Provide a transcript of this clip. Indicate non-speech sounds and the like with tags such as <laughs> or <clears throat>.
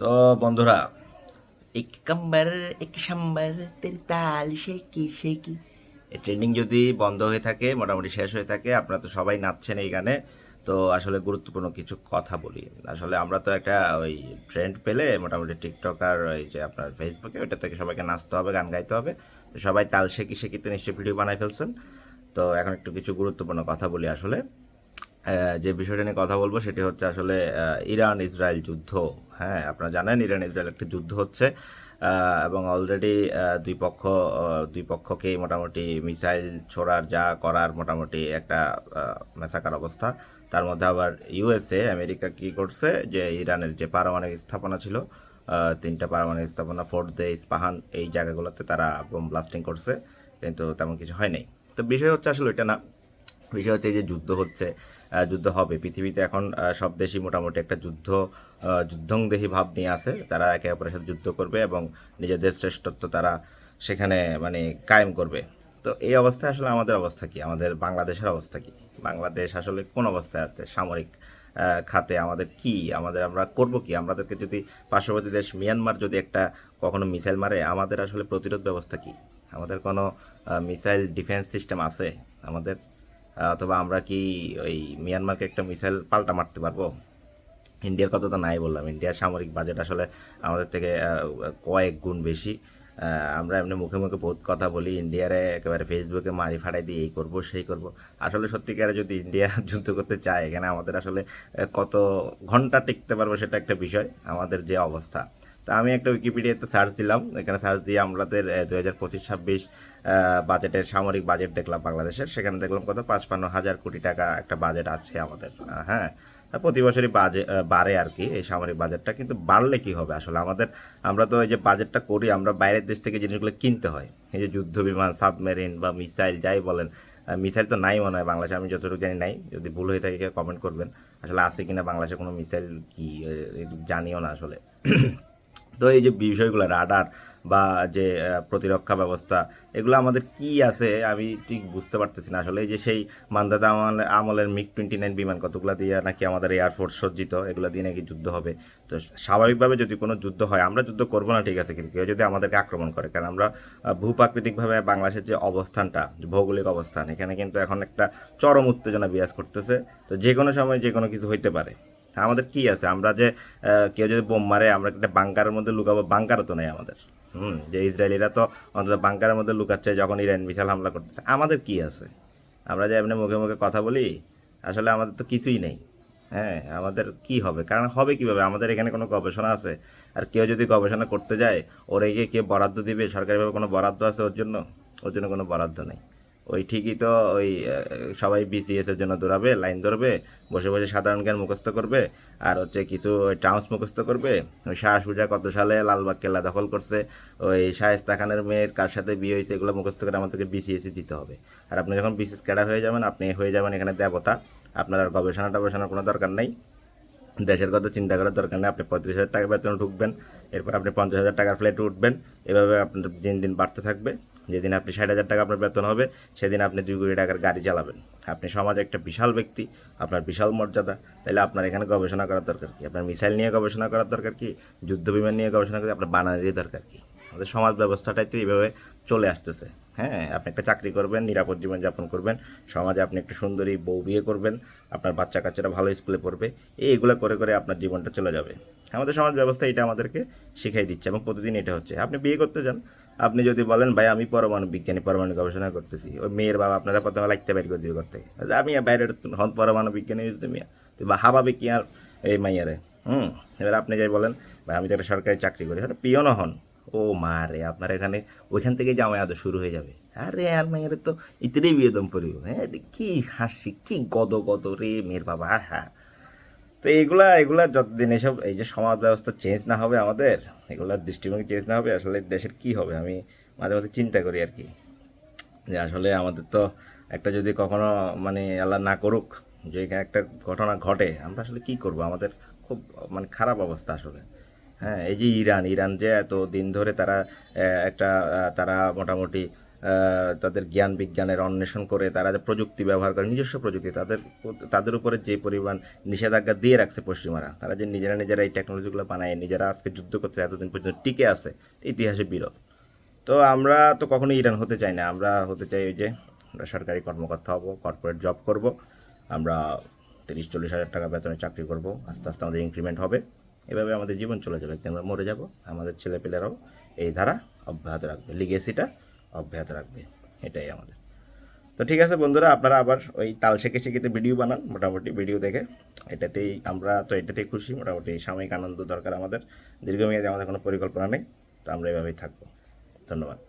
তো বন্ধুরা, এক কাম্বার, এক সাম্বার তেরি তাল, শেকি শেকি। এই ট্রেন্ডিং যদি বন্ধ হয়ে থাকে, মোটামুটি শেষ হয়ে থাকে, আপনারা তো সবাই নাচছেন এই গানে, তো আসলে গুরুত্বপূর্ণ কিছু কথা বলি। আসলে আমরা তো একটা ওই ট্রেন্ড পেলে মোটামুটি টিকটক আর ওই যে আপনার ফেসবুকে ওইটা থেকে সবাইকে নাচতে হবে, গান গাইতে হবে। তো সবাই তাল শেকি, শেকিতে নিশ্চয়ই ভিডিও বানাই ফেলছেন। তো এখন একটু কিছু গুরুত্বপূর্ণ কথা বলি আসলে। যে বিষয়টা নিয়ে কথা বলব সেটি হচ্ছে আসলে ইরান ইসরায়েল যুদ্ধ। হ্যাঁ আপনারা জানেন ইরান ইসরায়েল একটা যুদ্ধ হচ্ছে এবং অলরেডি দুই পক্ষ দুই পক্ষকেই মোটামুটি মিসাইল ছোড়ার, যা করার মোটামুটি একটা মেসাকার অবস্থা। তার মধ্যে আবার ইউএসএ আমেরিকা কি করছে যে ইরানের যে পারমাণবিক স্থাপনা ছিল তিনটা পারমাণবিক স্থাপনা ফোর্ট দে ইস্পাহান এই জায়গাগুলোতে তারা বোম ব্লাস্টিং করছে, কিন্তু তেমন কিছু হয় নাই। তো বিষয় হচ্ছে আসলে এটা না। বিষয় হচ্ছে যে যুদ্ধ হচ্ছে যুদ্ধ হবে। পৃথিবীতে এখন সব দেশই মোটামুটি একটা যুদ্ধ যুদ্ধংদেহী ভাব নিয়ে আছে। তারা একে অপরের সাথে যুদ্ধ করবে এবং নিজেদের শ্রেষ্ঠত্ব তারা সেখানে মানে কায়েম করবে। তো এই অবস্থায় আসলে আমাদের অবস্থা কি? আমাদের বাংলাদেশের অবস্থা কি? বাংলাদেশ আসলে কোন অবস্থায় আছে? সামরিক খাতে আমাদের কি? আমাদের আমরা করব কি? আমাদেরকে যদি পার্শ্ববর্তী দেশ মিয়ানমার যদি একটা কখনো মিসাইল মারে, আমাদের আসলে প্রতিরোধ ব্যবস্থা কি? আমাদের কোনো মিসাইল ডিফেন্স সিস্টেম আছে? আমাদের অথবা আমরা কি ওই মিয়ানমারকে একটা মিসাইল পাল্টা মারতে পারব? ইন্ডিয়ার কথা তো নাই বললাম। ইন্ডিয়ার সামরিক বাজেট আসলে আমাদের থেকে কয়েক গুণ বেশি। আমরা এমনি মুখে মুখে বহুত কথা বলি, ইন্ডিয়ারে একেবারে ফেসবুকে মারি ফাটাই দিয়ে এই করব, সেই করব। আসলে সত্যিকারে যদি ইন্ডিয়া <laughs> যুদ্ধ করতে চায়, এখানে আমাদের আসলে কত ঘণ্টা টিকতে পারব সেটা একটা বিষয়, আমাদের যে অবস্থা। তা আমি একটা উইকিপিডিয়াতে সার্চ দিলাম। এখানে সার্চ দিয়ে আমাদের দু হাজার পঁচিশ ছাব্বিশ বাজেটের সামরিক বাজেট দেখলাম বাংলাদেশের, সেখানে দেখলাম কত? পাঁচপান্ন হাজার কোটি টাকা একটা বাজেট আছে আমাদের হ্যাঁ। প্রতি বছরই বাজে বাড়ে আর কি এই সামরিক বাজেটটা কিন্তু বাড়লে কি হবে আসলে? আমাদের, আমরা তো এই যে বাজেটটা করি, আমরা বাইরের দেশ থেকে জিনিসগুলো কিনতে হয়। এই যে যুদ্ধ বিমান সাবমেরিন বা মিসাইল যাই বলেন মিসাইল তো নাই মনে হয় বাংলাদেশে, আমি যতটুকু জানি নাই। যদি ভুল হয়ে থাকে কমেন্ট করবেন। আসলে আছে কিনা বাংলাদেশে কোনো মিসাইল কি জানিও না আসলে। <clears throat> তো এই যে বিষয়গুলো রাডার বা যে প্রতিরক্ষা ব্যবস্থা, এগুলো আমাদের কি আছে আমি ঠিক বুঝতে পারতেছি না। আসলে এই যে সেই মান্দাতা আমল, আমলের মিগ টোয়েন্টি নাইন বিমান কতগুলো দিয়ে নাকি আমাদের এয়ারফোর্স সজ্জিত, এগুলো দিয়ে নাকি যুদ্ধ হবে? তো স্বাভাবিকভাবে যদি কোনো যুদ্ধ হয়, আমরা যুদ্ধ করব না ঠিক আছে, কিন্তু কেউ যদি আমাদেরকে আক্রমণ করে, কারণ আমরা ভূপ্রাকৃতিকভাবে বাংলাদেশের যে অবস্থানটা ভৌগোলিক অবস্থান, এখানে কিন্তু এখন একটা চরম উত্তেজনা বিরাজ করতেছে। তো যে কোনো সময় যে কোনো কিছু হইতে পারে। আমাদের কি আছে? আমরা যে কেউ যদি বোম মারে, আমরা একটা বাংকারের মধ্যে লুকাবো, বাংকারও তো নেই আমাদের। হুম, যে ইসরায়েলিরা তো অন্তত বাংকারের মধ্যে লুকাচ্ছে যখন ইরান বিশাল হামলা করতেছে। আমাদের কি আছে? আমরা যে এমনি মুখে মুখে কথা বলি, আসলে আমাদের তো কিছুই নেই। হ্যাঁ আমাদের কি হবে? কারণ হবে কীভাবে? আমাদের এখানে কোনো গবেষণা আছে? আর কেউ যদি গবেষণা করতে যায়, ওর এগিয়ে কে বরাদ্দ দিবে? সরকারিভাবে কোনো বরাদ্দ আছে ওর জন্য? ওর জন্য কোনো বরাদ্দ নেই। ওই ঠিকই তো ওই সবাই বিসিএস এর জন্য দৌড়াবে, লাইন ধরবে, বসে বসে সাধারণ জ্ঞান মুখস্থ করবে, আর হচ্ছে কিছু টার্মস মুখস্থ করবে। ওই শাহ সুজা কত সালে লালবাগ কেল্লা দখল করছে, ওই শায়েস্তা খানের মেয়ের কার সাথে বিয়ে হয়েছে, এগুলো মুখস্থ করে আমাদেরকে বিসিএস দিতে হবে। আর আপনি যখন বিসিএস ক্যাডার হয়ে যাবেন, আপনি হয়ে যাবেন এখানে দেবতা। আপনার আর গবেষণা টবেষণার কোনো দরকার নেই। দেশের কথা চিন্তা করার দরকার নেই, আপনি পঁয়ত্রিশ হাজার টাকা বেতন ঢুকবেন, এরপর আপনি পঞ্চাশ হাজার টাকার ফ্ল্যাটে উঠবেন, এভাবে আপনার দিন দিন বাড়তে থাকবে। যেদিন আপনি ষাট হাজার টাকা আপনার বেতন হবে, সেদিন আপনি দুই কোটি টাকার গাড়ি চালাবেন। আপনি সমাজে একটা বিশাল ব্যক্তি, আপনার বিশাল মর্যাদা তাহলে আপনার এখানে গবেষণা করার দরকার কি? আপনার মিসাইল নিয়ে গবেষণা করার দরকার কি? যুদ্ধ বিমান নিয়ে গবেষণা করে আপনার বানানোরই দরকার কি? আমাদের সমাজ ব্যবস্থাটাই তো এইভাবে চলে আসতেছে। হ্যাঁ আপনি একটা চাকরি করবেন, নিরাপদ জীবনযাপন করবেন, সমাজে আপনি একটা সুন্দরী বউ বিয়ে করবেন, আপনার বাচ্চা কাচ্চারা ভালো স্কুলে পড়বে, এইগুলো করে করে আপনার জীবনটা চলে যাবে। আমাদের সমাজ ব্যবস্থা এটা আমাদেরকে শিখাই দিচ্ছে এবং প্রতিদিন এটা হচ্ছে। আপনি বিয়ে করতে যান আপনি যদি বলেন ভাই আমি পরমাণু বিজ্ঞানী পরমাণু গবেষণা করতেছি। ওই মেয়ের বাবা আপনারা প্রথমে লাগতে বাইর করে দিবে করতে আমি বাইরে হন পরমাণু বিজ্ঞানী তুই বা হাবাবে কি আর এই মাইয়ারে। হুম? এবার আপনি যাই বলেন ভাই আমি তো একটা সরকারি চাকরি করি। হ্যাঁ পিয়নও হন। ও মা রে আপনার এখানে ওইখান থেকেই জামাই আদর শুরু হয়ে যাবে। আরে আর মেয়ের তো ইতিরেই বিয়েদম করিব হ্যাঁ রে, কি হাসি কি গদ গদ রে মেয়ের বাবা। হ্যাঁ তো এইগুলা এগুলা যতদিন এসব এই যে সমাজ ব্যবস্থা চেঞ্জ না হবে আমাদের এগুলার দৃষ্টিভঙ্গি চেঞ্জ না হবে, আসলে দেশের কি হবে? আমি মাঝে মাঝে চিন্তা করি আর কি। যে আসলে আমাদের তো একটা যদি কখনো মানে আল্লাহ না করুক, যে একটা ঘটনা ঘটে, আমরা আসলে কি করব? আমাদের খুব মানে খারাপ অবস্থা আসলে। হ্যাঁ এই যে ইরান ইরান যে এত দিন ধরে তারা একটা তারা মোটামুটি তাদের জ্ঞান বিজ্ঞানের অন্বেষণ করে তারা যে প্রযুক্তি ব্যবহার করে, নিজস্ব প্রযুক্তি, তাদের তাদের উপরে যে পরিমাণ নিষেধাজ্ঞা দিয়ে রাখছে পশ্চিমারা, তারা যে নিজেরা নিজেরা এই টেকনোলজিগুলো বানায়, নিজেরা আজকে যুদ্ধ করছে, এতদিন পর্যন্ত টিকে আছে, ইতিহাসে বিরল তো আমরা তো কখনোই ইরান হতে চাই না, আমরা হতে চাই ওই যে আমরা সরকারি কর্মকর্তা হব কর্পোরেট জব করব, আমরা তিরিশ চল্লিশ হাজার টাকা বেতনে চাকরি করব, আস্তে আস্তে আমাদের ইনক্রিমেন্ট হবে। এভাবে আমাদের জীবন চলে যাবে আমরা মরে যাব, আমাদের ছেলেপেলেরাও এই ধারা অব্যাহত রাখবে লিগেসিটা অব্যাহত রাখবে। এটাই আমাদের। তো ঠিক আছে বন্ধুরা, আপনারা আবার ওই তাল শেখে শেখেতে ভিডিও বানান, মোটামুটি ভিডিও দেখে। এটাতেই আমরা তো এটাতেই খুশি, মোটামুটি সাময়িক আনন্দ দরকার আমাদের। দীর্ঘমেয়াদে আমাদের কোনো পরিকল্পনা নেই, তো আমরা এভাবেই থাকব। ধন্যবাদ।